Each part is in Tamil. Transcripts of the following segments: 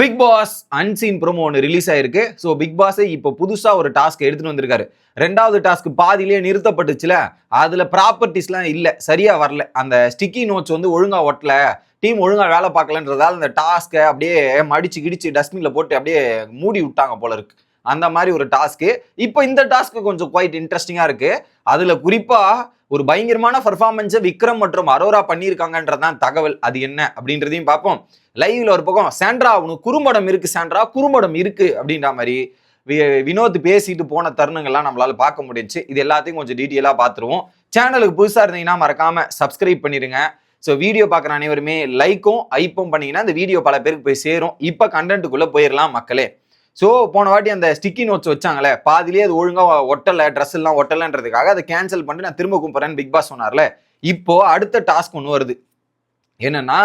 பிக் பாஸ் அன்சீன் ப்ரோமோ ஒன்று ரிலீஸ் ஆயிருக்கு. ஸோ பிக் பாஸே இப்போ புதுசாக ஒரு டாஸ்க் எடுத்துகிட்டு வந்திருக்காரு. ரெண்டாவது டாஸ்க் பாதியிலேயே நிறுத்தப்பட்டுச்சுல. அதில் ப்ராப்பர்ட்டிஸ்லாம் இல்லை. சரியாக வரல. அந்த ஸ்டிக்கி நோட்ஸ் வந்து ஒழுங்காக ஒட்டல. டீம் ஒழுங்காக வேலை பார்க்கலன்றதால அந்த டாஸ்க்கை அப்படியே மடிச்சு கிடிச்சு டஸ்ட்பினில் போட்டு அப்படியே மூடி விட்டாங்க போல இருக்குது அந்த மாதிரி ஒரு டாஸ்க்கு. இப்போ இந்த டாஸ்க்கு கொஞ்சம் குவைட் இன்ட்ரெஸ்டிங்காக இருக்குது அதில் குறிப்பாக ஒரு பயங்கரமான பர்ஃபார்மன்ஸை விக்ரம் மற்றும் அரோரா பண்ணியிருக்காங்கன்றதான் தகவல். அது என்ன அப்படின்றதையும் பார்ப்போம். லைவ்ல ஒரு பக்கம் சாண்ட்ரா உனக்கு குறும்படம் இருக்கு சாண்ட்ரா குறும்படம் இருக்கு அப்படின்ற மாதிரி வி- வினோத் பேசிட்டு போன தருணங்கள்லாம் நம்மளால பார்க்க முடிஞ்சு இது எல்லாத்தையும் கொஞ்சம் டீட்டெயிலாக பார்த்துருவோம். சேனலுக்கு புதுசாக இருந்தீங்கன்னா மறக்காம சப்ஸ்கிரைப் பண்ணிடுங்க ஸோ வீடியோ பார்க்குற அனைவருமே லைக்கும் ஐப்பும் பண்ணீங்கன்னா இந்த வீடியோ பல பேருக்கு போய் சேரும். இப்போ கண்டென்ட்டுக்குள்ளே போயிடலாம் மக்களே. ஸோ போன வாட்டி அந்த ஸ்டிக்கி நோட்ஸ் வச்சாங்களே பாதிலேயே அது ஒழுங்காக ஒட்டலை ட்ரெஸ் எல்லாம் ஒட்டலைன்றதுக்காக அதை கேன்சல் பண்ணிட்டு நான் திரும்ப கூப்பிட்றேன்னு பிக் பாஸ் சொன்னார்ல. இப்போ அடுத்த டாஸ்க் ஒன்று வருது. என்னன்னா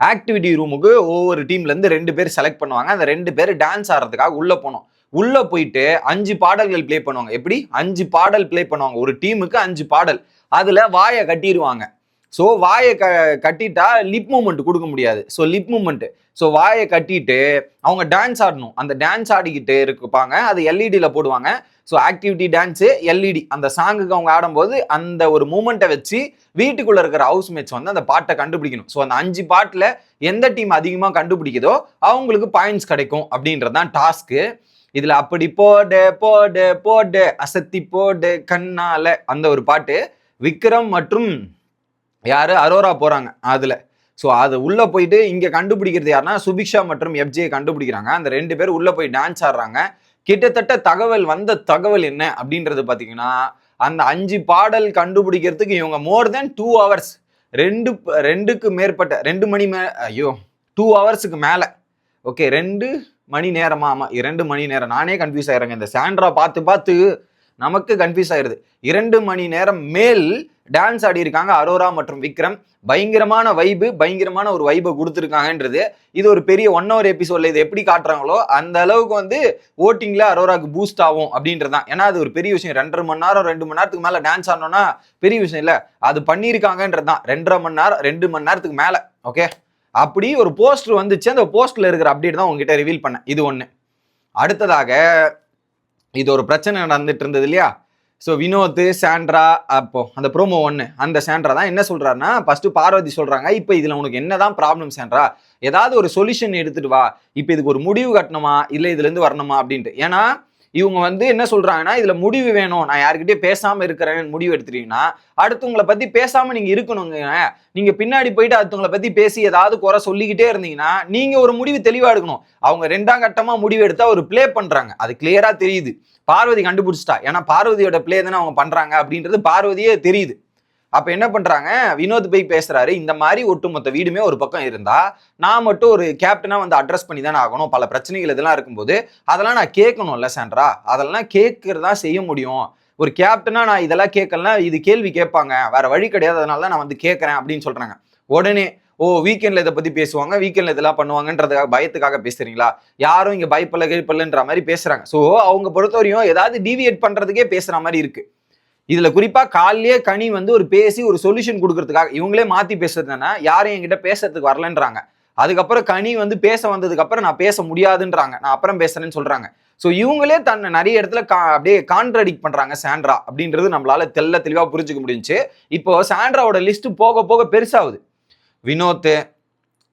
ஆக்டிவிட்டி ரூமுக்கு ஒவ்வொரு டீம்லேருந்து ரெண்டு பேர் செலக்ட் பண்ணுவாங்க. அந்த ரெண்டு பேர் டான்ஸ் ஆடுறதுக்காக உள்ளே போனோம். உள்ளே போயிட்டு அஞ்சு பாடல்கள் ப்ளே பண்ணுவாங்க. எப்படி? அஞ்சு பாடல் ப்ளே பண்ணுவாங்க. ஒரு டீமுக்கு அஞ்சு பாடல். அதில் வாயை கட்டிடுவாங்க ஸோ வாயை க கட்டிட்டா லிப் மூமெண்ட் கொடுக்க முடியாது. ஸோ லிப் மூமெண்ட் ஸோ வாயை கட்டிட்டு அவங்க டான்ஸ் ஆடணும். அந்த டான்ஸ் ஆடிக்கிட்டு இருப்பாங்க. அது எல்இடியில் போடுவாங்க. ஸோ ஆக்டிவிட்டி டான்ஸு எல்இடி அந்த சாங்குக்கு அவங்க ஆடும்போது அந்த ஒரு மூமெண்ட்டை வச்சு வீட்டுக்குள்ளே இருக்கிற ஹவுஸ் மேட்ச் வந்து அந்த பாட்டை கண்டுபிடிக்கணும். ஸோ அந்த அஞ்சு பாட்டில் எந்த டீம் அதிகமாக கண்டுபிடிக்குதோ அவங்களுக்கு பாயிண்ட்ஸ் கிடைக்கும் அப்படின்றது தான் டாஸ்க்கு இதில் அப்படி போடு போடு போடு அசத்தி போடு கண்ணால அந்த ஒரு பாட்டு. விக்ரம் மற்றும் யார்? அரோரா போகிறாங்க அதில். ஸோ அது உள்ளே போயிட்டு இங்கே கண்டுபிடிக்கிறது யாருன்னா சுபிக்ஷா மற்றும் எஃப்ஜியை கண்டுபிடிக்கிறாங்க. அந்த ரெண்டு பேர் உள்ளே போய் டான்ஸ் ஆடுறாங்க. கிட்டத்தட்ட தகவல் வந்த தகவல் என்ன அப்படின்றது பார்த்தீங்கன்னா அந்த அஞ்சு பாடல் கண்டுபிடிக்கிறதுக்கு இவங்க மோர் தென் டூ ஹவர்ஸ் ரெண்டு ரெண்டுக்கு மேற்பட்ட ரெண்டு மணி மே ஐயோ டூ ஹவர்ஸுக்கு மேலே. ஓகே ரெண்டு மணி நேரமா? ஆமாம் இரண்டு மணி நேரம். நானே கன்ஃபியூஸ் ஆகிறேங்க இந்த சாண்ட்ரா பார்த்து பார்த்து நமக்கு கன்ஃபியூஸ் ஆயிருது. இரண்டு மணி நேரம் மேல் டான்ஸ் ஆடி இருக்காங்க அரோரா மற்றும் விக்ரம். பயங்கரமான வைபு பயங்கரமான ஒரு வைபை கொடுத்துருக்காங்கன்றது. இது ஒரு பெரிய ஒன் ஹவர் எபிசோட்ல இது எப்படி காட்டுறாங்களோ அந்த அளவுக்கு வந்து ஓட்டிங்ல அரோராக்கு பூஸ்ட் ஆகும் அப்படின்றது தான். ஏன்னா அது ஒரு பெரிய விஷயம். ரெண்டரை மணி நேரம் ரெண்டு மணி நேரத்துக்கு மேல டான்ஸ் ஆடணும்னா பெரிய விஷயம் இல்ல. அது பண்ணியிருக்காங்கன்றது தான். ரெண்டரை மணி நேரம் ரெண்டு மணி நேரத்துக்கு மேல. ஓகே அப்படி ஒரு போஸ்டர் வந்துச்சு. அந்த போஸ்டர்ல இருக்கிற அப்டேட் தான் உங்ககிட்ட ரிவீல் பண்ணேன். இது ஒண்ணு. அடுத்ததாக இது ஒரு பிரச்சனை நடந்துட்டு இருந்தது இல்லையா ஸோ வினோத் சாண்ட்ரா அப்போ அந்த ப்ரோமோ ஒன்று அந்த சாண்ட்ரா தான் என்ன சொல்கிறாருன்னா ஃபஸ்ட்டு பார்வதி சொல்கிறாங்க இப்போ இதில் உனக்கு என்ன தான் ப்ராப்ளம் சாண்ட்ரா? ஏதாவது ஒரு சொல்யூஷன் எடுத்துகிட்டு வா இப்போ இதுக்கு ஒரு முடிவு கட்டணுமா இல்லை இதுலேருந்து வரணுமா அப்படின்ட்டு. ஏன்னா இவங்க வந்து என்ன சொல்றாங்கன்னா இதுல முடிவு வேணும். நான் யாருக்கிட்டே பேசாம இருக்கிறேன்னு முடிவு எடுத்துட்டீங்கன்னா அடுத்தவங்களை பத்தி பேசாம நீங்க இருக்கணுங்க. நீங்க பின்னாடி போயிட்டு அடுத்தவங்களை பத்தி பேசி ஏதாவது குறை சொல்லிக்கிட்டே இருந்தீங்கன்னா நீங்க ஒரு முடிவு தெளிவா எடுக்கணும். அவங்க ரெண்டாம் கட்டமா முடிவு எடுத்தா ஒரு ப்ளே பண்றாங்க. அது கிளியரா தெரியுது. பார்வதி கண்டுபிடிச்சிட்டா. ஏன்னா பார்வதியோட ப்ளே தானே அவங்க பண்றாங்க அப்படின்றது பார்வதியே தெரியுது. அப்ப என்ன பண்றாங்க? வினோத் போய் பேசுறாரு. இந்த மாதிரி ஒட்டுமொத்த வீடுமே ஒரு பக்கம் இருந்தா நான் மட்டும் ஒரு கேப்டனா வந்து அட்ரஸ் பண்ணி தானே ஆகணும். பல பிரச்சனைகள் இதெல்லாம் இருக்கும்போது அதெல்லாம் நான் கேட்கணும்ல சாண்ட்ரா? அதெல்லாம் கேட்கறதா செய்ய முடியும். ஒரு கேப்டனா நான் இதெல்லாம் கேட்கலாம் இது கேள்வி கேட்பாங்க. வேற வழி கிடையாது. அதனால தான் நான் வந்து கேட்கறேன் அப்படின்னு சொல்றாங்க. உடனே ஓ வீக்கெண்டில் இதை பற்றி பேசுவாங்க. வீக்கெண்டில் இதெல்லாம் பண்ணுவாங்கன்றதுக்காக பயத்துக்காக பேசுறீங்களா? யாரும் இங்கே பயப்பல்ல கேட்பலன்ற மாதிரி பேசுகிறாங்க ஸோ அவங்க பொறுத்தவரையும் ஏதாவது டிவியேட் பண்ணுறதுக்கே பேசுகிற மாதிரி இருக்குது இதுல குறிப்பா காலையே கனி வந்து ஒரு பேசி ஒரு சொல்யூஷன் கொடுக்கறதுக்காக இவங்களே மாத்தி பேசுறதுனா யாரும் என்கிட்ட பேசுறதுக்கு வரலன்றாங்க. அதுக்கப்புறம் கனி வந்து பேச வந்ததுக்கு அப்புறம் நான் பேச முடியாதுன்றாங்க. நான் அப்புறம் பேசுறேன்னு சொல்றாங்க. ஸோ இவங்களே தன்னை நிறைய இடத்துல கா அப்படியே கான்ட்ரடிக்ட் பண்றாங்க சாண்ட்ரா அப்படின்றது நம்மளால தெல்ல தெளிவா புரிஞ்சுக்க முடிஞ்சுச்சு. இப்போ சாண்ட்ராவோட லிஸ்ட் போக போக பெருசாகுது. வினோத்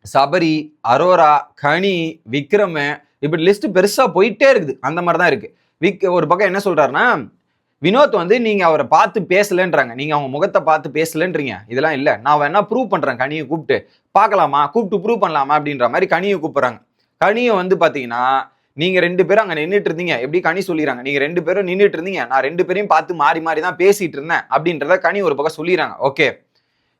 சபரி அரோரா கனி விக்ரம் இப்படி லிஸ்ட் பெருசா போயிட்டே இருக்குது. அந்த மாதிரி தான் இருக்கு. விக் ஒரு பக்கம் என்ன சொல்றாருன்னா வினோத் வந்து நீங்க அவரை பார்த்து பேசலன்றாங்க. நீங்க அவங்க முகத்தை பார்த்து பேசலன்றீங்க. இதெல்லாம் இல்ல. நான் வேணா ப்ரூவ் பண்றேன். கனியை கூப்பிட்டு. பார்க்கலாமா? கூப்பிட்டு ப்ரூவ் பண்ணலாமா? அப்படின்ற மாதிரி கனியை கூப்பிடுறாங்க. கனியை வந்து பாத்தீங்கன்னா நீங்க ரெண்டு பேரும் அங்க நின்றுட்டு இருந்தீங்க. எப்படி கனி சொல்லிடுறாங்க? நீங்க ரெண்டு பேரும் நின்றுட்டு இருந்தீங்க. நான் ரெண்டு பேரையும் பார்த்து மாறி மாறி தான் பேசிட்டு இருந்தேன். அப்படின்றத கனி ஒரு பக்கம் சொல்லிடுறாங்க. ஓகே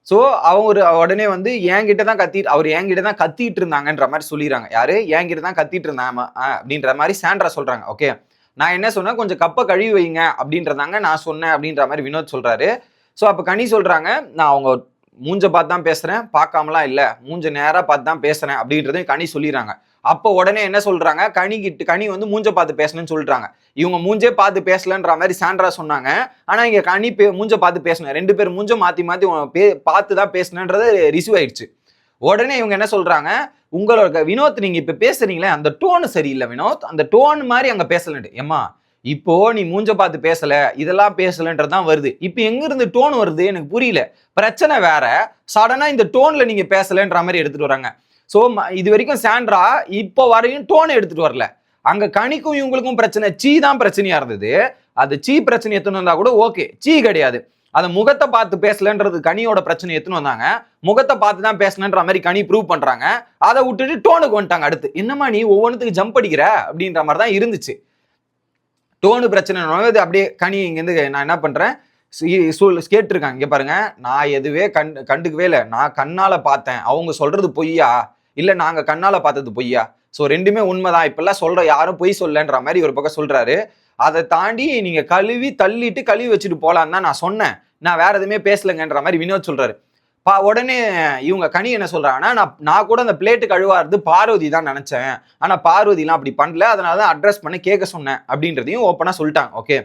ஸோ அவங்க ஒரு உடனே வந்து என்கிட்ட தான் கத்தி அவர் என்கிட்ட தான் கத்திட்டு இருந்தாங்கன்ற மாதிரி சொல்லிடுறாங்க. யாரு? என்கிட்ட தான் கத்திட்டு இருந்தாங்க. அப்படின்ற மாதிரி சாண்ட்ரா சொல்றாங்க. ஓகே நான் என்ன சொன்னேன்? கொஞ்சம் கப்பை கழுவி வைங்க அப்படின்றதாங்க நான் சொன்னேன் அப்படின்ற மாதிரி வினோத் சொல்கிறாரு ஸோ அப்போ கனி சொல்கிறாங்க நான் அவங்க மூஞ்ச பார்த்து தான் பேசுகிறேன் பார்க்காமலாம் இல்லை. மூஞ்ச நேராக பார்த்து தான் பேசுகிறேன் அப்படின்றதையும் கனி சொல்லிடுறாங்க. அப்போ உடனே என்ன சொல்கிறாங்க கனி கிட்ட கனி வந்து மூஞ்ச பார்த்து பேசணும்னு சொல்கிறாங்க இவங்க மூஞ்சே பார்த்து பேசலன்ற மாதிரி சாண்ட்ரா சொன்னாங்க. ஆனால் இங்கே கனி பே மூஞ்ச பார்த்து பேசணும். ரெண்டு பேர் மூஞ்ச மாற்றி மாற்றி பே பார்த்து தான் பேசணுன்றது ரிசீவ் ஆயிடுச்சு. உடனே இவங்க என்ன சொல்றாங்க? உங்களோட வினோத் நீங்க இப்ப பேசுறீங்களே அந்த டோன் சரியில்லை வினோத். அந்த டோன் மாதிரி அங்க பேசலன்ட்டு. ஏம்மா இப்போ நீ மூஞ்ச பார்த்து பேசல இதெல்லாம் பேசலன்றதுதான் வருது. இப்போ எங்க இருந்து டோன் வருது? எனக்கு புரியல. பிரச்சனை வேற. சடனா இந்த டோன்ல நீங்க பேசலன்ற மாதிரி எடுத்துட்டு வராங்க. ஸோ இது வரைக்கும் சாண்ட்ரா இப்போ வரையும் டோன் எடுத்துட்டு வரல. அங்க கனிக்கும் இவங்களுக்கும் பிரச்சனை சீ தான் பிரச்சனையா இருந்தது. அது சீ பிரச்சனை எத்தனை வந்தா கூட ஓகே சீ கிடையாது. அதை முகத்தை பார்த்து பேசலன்றது கனியோட பிரச்சனை எத்துன்னு வந்தாங்க. முகத்தை பார்த்து தான் பேசலன்ற மாதிரி கனி ப்ரூவ் பண்றாங்க. அதை விட்டுட்டு டோனுக்கு வந்துட்டாங்க அடுத்து. என்னம்மா நீ ஒவ்வொன்றுத்துக்கு ஜம்ப் அடிக்கிற? அப்படின்ற மாதிரி தான் இருந்துச்சு. டோனு பிரச்சனை அது அப்படியே கனி இங்கேருந்து நான் என்ன பண்றேன்? கேட்டிருக்காங்க. இங்க பாருங்க. நான் எதுவே கண் கண்டுக்கவே இல்லை. நான் கண்ணால பார்த்தேன். அவங்க சொல்றது பொய்யா? இல்ல நாங்க கண்ணால பார்த்தது பொய்யா? ஸோ ரெண்டுமே உண்மைதான். இப்பெல்லாம் சொல்ற யாரும் பொய் சொல்லன்ற மாதிரி ஒரு பக்கம் சொல்றாரு. அதை தாண்டி நீங்க கழுவி தள்ளிட்டு கழுவி வச்சுட்டு போலான்னு தான் நான் சொன்னேன். நான் வேற எதுவுமே பேசலங்கன்ற மாதிரி வினோத் சொல்றாரு. பா உடனே இவங்க கனி என்ன சொல்றாங்கன்னா நான் நான் கூட அந்த பிளேட்டு கழுவாறது பார்வதி தான் நினைச்சேன். ஆனா பார்வதிலாம் அப்படி பண்ணல. அதனால தான் அட்ரஸ் பண்ண கேட்க சொன்னேன் அப்படின்றதையும் ஓப்பனா சொல்லிட்டாங்க. ஓகே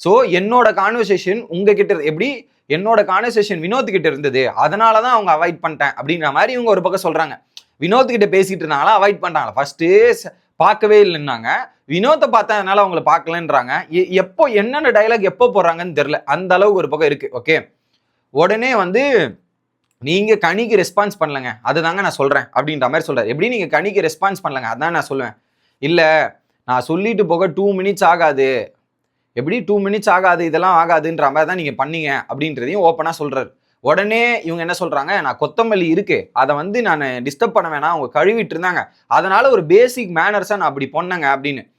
ஸோ என்னோட கான்வர்சேஷன் உங்ககிட்ட எப்படி? என்னோட கான்வர்சேஷன் வினோத் கிட்ட இருந்தது. அதனால தான் அவங்க அவாய்ட் பண்ணிட்டேன் அப்படின்ற மாதிரி இவங்க ஒரு பக்கம் சொல்றாங்க. வினோத் கிட்ட பேசிட்டு இருந்தாங்களா? அவாய்ட் பண்ணிட்டாங்களா ஃபஸ்ட்டு பார்க்கவே இல்லைன்னாங்க. வினோத்தை பார்த்ததுனால அவங்கள பார்க்கலன்றாங்க. எ- எப்போ என்னென்ன டயலாக் எப்போ போடுறாங்கன்னு தெரில அந்த அளவுக்கு ஒரு பக்கம் இருக்கு. ஓகே உடனே வந்து நீங்க கனிக்கு ரெஸ்பான்ஸ் பண்ணலங்க. அதுதாங்க நான் சொல்றேன். அப்படின்ற மாதிரி சொல்றாரு. எப்படி நீங்க கனிக்கு ரெஸ்பான்ஸ் பண்ணலங்க? அதான் நான் சொல்லுவேன். இல்ல நான் சொல்லிட்டு போக டூ மினிட்ஸ் ஆகாது. எப்படி டூ மினிட்ஸ் ஆகாது? இதெல்லாம் ஆகாதுன்ற மாதிரி தான் நீங்க பண்ணீங்க. அப்படின்றதையும் ஓப்பனா சொல்றாரு. உடனே இவங்க என்ன சொல்றாங்க நான் கொத்தமல்லி இருக்கு. அதை வந்து நான் டிஸ்டர்ப் பண்ண வேணாம். அவங்க கழுவிட்டு இருந்தாங்க. அதனால ஒரு பேசிக் மேனர்ஸாக நான் அப்படி பண்ணேங்க அப்படின்னு.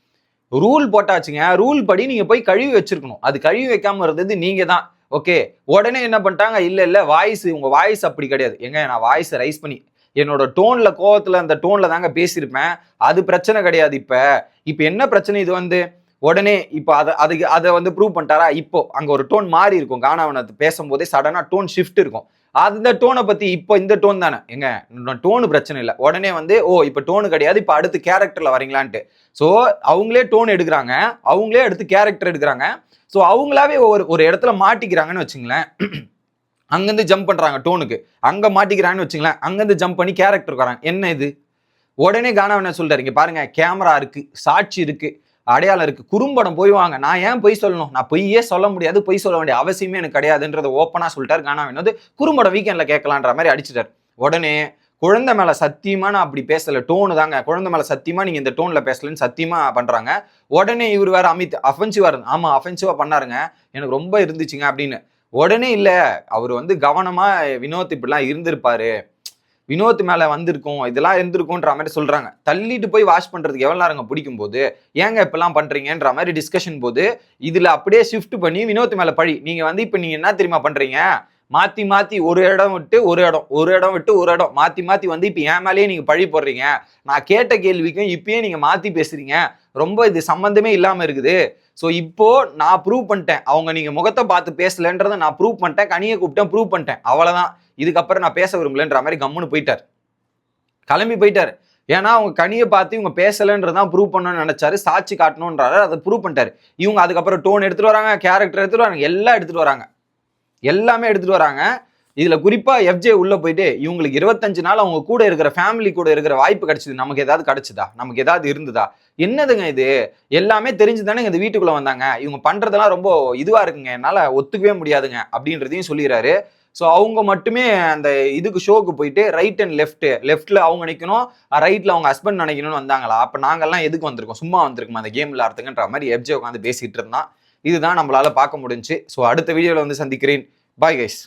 ரூல் போட்டாச்சுங்க. ரூல் படி நீங்க போய் கழுவி வச்சிருக்கணும். அது கழுவி வைக்காம இருந்தது நீங்க தான். ஓகே உடனே என்ன பண்ணிட்டாங்க? இல்லை இல்லை. வாய்ஸ் உங்க வாய்ஸ் அப்படி கிடையாது. எங்க நான் வாய்ஸ் ரைஸ் பண்ணி என்னோட டோன்ல கோவத்துல அந்த டோன்ல தாங்க பேசியிருப்பேன். அது பிரச்சனை கிடையாது இப்ப. இப்ப என்ன பிரச்சனை இது வந்து? உடனே இப்போ அதை அதுக்கு அதை வந்து ப்ரூவ் பண்ணிட்டாரா? இப்போ. அங்கே ஒரு டோன் மாறி இருக்கும். கானாவனத்து பேசும்போதே சடனாக டோன் ஷிஃப்ட் இருக்கும். அந்த டோனை பற்றி இப்போ இந்த டோன் தானே. எங்க? டோனு பிரச்சனை இல்லை. உடனே வந்து ஓ இப்போ டோனு கிடையாது. இப்போ அடுத்து கேரக்டரில் வரீங்களான்ட்டு ஸோ அவங்களே டோன் எடுக்கிறாங்க. அவங்களே அடுத்து கேரக்டர் எடுக்கிறாங்க. ஸோ அவங்களாவே ஒரு ஒரு இடத்துல மாட்டிக்கிறாங்கன்னு வச்சுங்களேன். அங்கேருந்து ஜம்ப் பண்ணுறாங்க டோனுக்கு அங்கே மாட்டிக்கிறாங்கன்னு வச்சுங்களேன். அங்கேருந்து ஜம்ப் பண்ணி கேரக்டர் வராங்க. என்ன இது? உடனே கானா என்ன சொல்றாரு. இங்க கேமரா இருக்குது சாட்சி இருக்குது அடையாளம் இருக்கு குறும்படம் போய் வாங்க. நான் ஏன் பொய் சொல்லணும்? நான் பொய்யே சொல்ல முடியாது பொய் சொல்ல வேண்டிய அவசியமே எனக்கு கிடையாதுன்றத ஓப்பனா சொல்லிட்டார் கானா வினோத். குறும்படம் வீக்கெண்ட்ல கேட்கலான்ற மாதிரி அடிச்சிட்டார். உடனே குழந்தை மேல சத்தியமா நான் அப்படி பேசல டோனு தாங்க. குழந்தை மேல சத்தியமா நீங்க இந்த டோன்ல பேசலன்னு சத்தியமா பண்றாங்க. உடனே இவர் வேற அமித் அஃபென்சிவா இருந்து ஆமா அஃபென்சிவா பண்ணாருங்க. எனக்கு ரொம்ப இருந்துச்சுங்க அப்படின்னு. உடனே இல்ல அவர் வந்து கவனமா வினோத் இப்படிலாம் இருந்திருப்பாரு. வினோத் மேல வந்திருக்கும் இதெல்லாம் இருந்திருக்கும்ன்ற மாதிரி சொல்றாங்க. தள்ளிட்டு போய் வாஷ் பண்றதுக்கு எவ்வளவு நேரங்க பிடிக்கும் போது ஏங்க இப்பெல்லாம் பண்றீங்கன்ற மாதிரி டிஸ்கஷன் போது இதுல அப்படியே ஷிஃப்ட் பண்ணி வினோத் மேல பழி. நீங்க வந்து இப்ப நீங்க என்ன தெரியுமா பண்றீங்க? மாத்தி மாத்தி ஒரு இடம் விட்டு ஒரு இடம் ஒரு இடம் விட்டு ஒரு இடம் மாத்தி மாத்தி வந்து இப்ப என் மேலேயே நீங்க பழி போடுறீங்க. நான் கேட்ட கேள்விக்கும் இப்பயே நீங்க மாத்தி பேசுறீங்க. ரொம்ப இது சம்பந்தமே இல்லாம இருக்குது. ஸோ இப்போ நான் ப்ரூவ் பண்ணிட்டேன். அவங்க நீங்கள் முகத்தை பார்த்து பேசலன்றதை நான் ப்ரூவ் பண்ணிட்டேன். கனியை கூப்பிட்டேன் ப்ரூவ் பண்ணிட்டேன். அவ்வளோதான் இதுக்கப்புறம் நான் பேச விரும்பலன்ற மாதிரி கம்முன்னு போயிட்டார். கிளம்பி போயிட்டார். ஏன்னா அவங்க கனியை பார்த்து இவங்க பேசலன்றதான் ப்ரூவ் பண்ணணும்னு நினச்சாரு. சாட்சி காட்டணுன்றாரு. அதை ப்ரூவ் பண்ணிட்டாரு. இவங்க அதுக்கப்புறம் டோன் எடுத்துகிட்டு வராங்க கேரக்டர் எடுத்துகிட்டு வராங்க எல்லாம் எடுத்துகிட்டு வராங்க. எல்லாமே எடுத்துகிட்டு வராங்க. இதில் குறிப்பாக எஃப்ஜே உள்ளே போயிட்டு இவங்களுக்கு இருபத்தஞ்சு நாள் அவங்க கூட இருக்கிற ஃபேமிலி கூட இருக்கிற வாய்ப்பு கிடைச்சிது. நமக்கு ஏதாவது கிடைச்சதா? நமக்கு ஏதாவது இருந்ததா? என்னதுங்க இது? எல்லாமே தெரிஞ்சு தானே இந்த வீட்டுக்குள்ள வந்தாங்க. இவங்க பண்றதெல்லாம் ரொம்ப இதுவா இருக்குங்க. என்னால ஒத்துக்கவே முடியாதுங்க அப்படின்றதையும் சொல்லிடுறாரு ஸோ அவங்க மட்டுமே அந்த இதுக்கு ஷோக்கு போயிட்டு ரைட் அண்ட் லெஃப்ட் லெஃப்ட்ல அவங்க நிற்கணும் ரைட்ல அவங்க ஹஸ்பண்ட் நினைக்கணும்னு வந்தாங்களா? அப்ப நாங்கெல்லாம் எதுக்கு வந்திருக்கோம்? சும்மா வந்திருக்கோம் அந்த கேம் விளாடுறதுக்குன்ற மாதிரி எப்ஜே உட்காந்து பேசிட்டு இருந்தான். இதுதான் நம்மளால பார்க்க முடிஞ்சுச்சு ஸோ அடுத்த வீடியோவில் வந்து சந்திக்கிறேன். Bye guys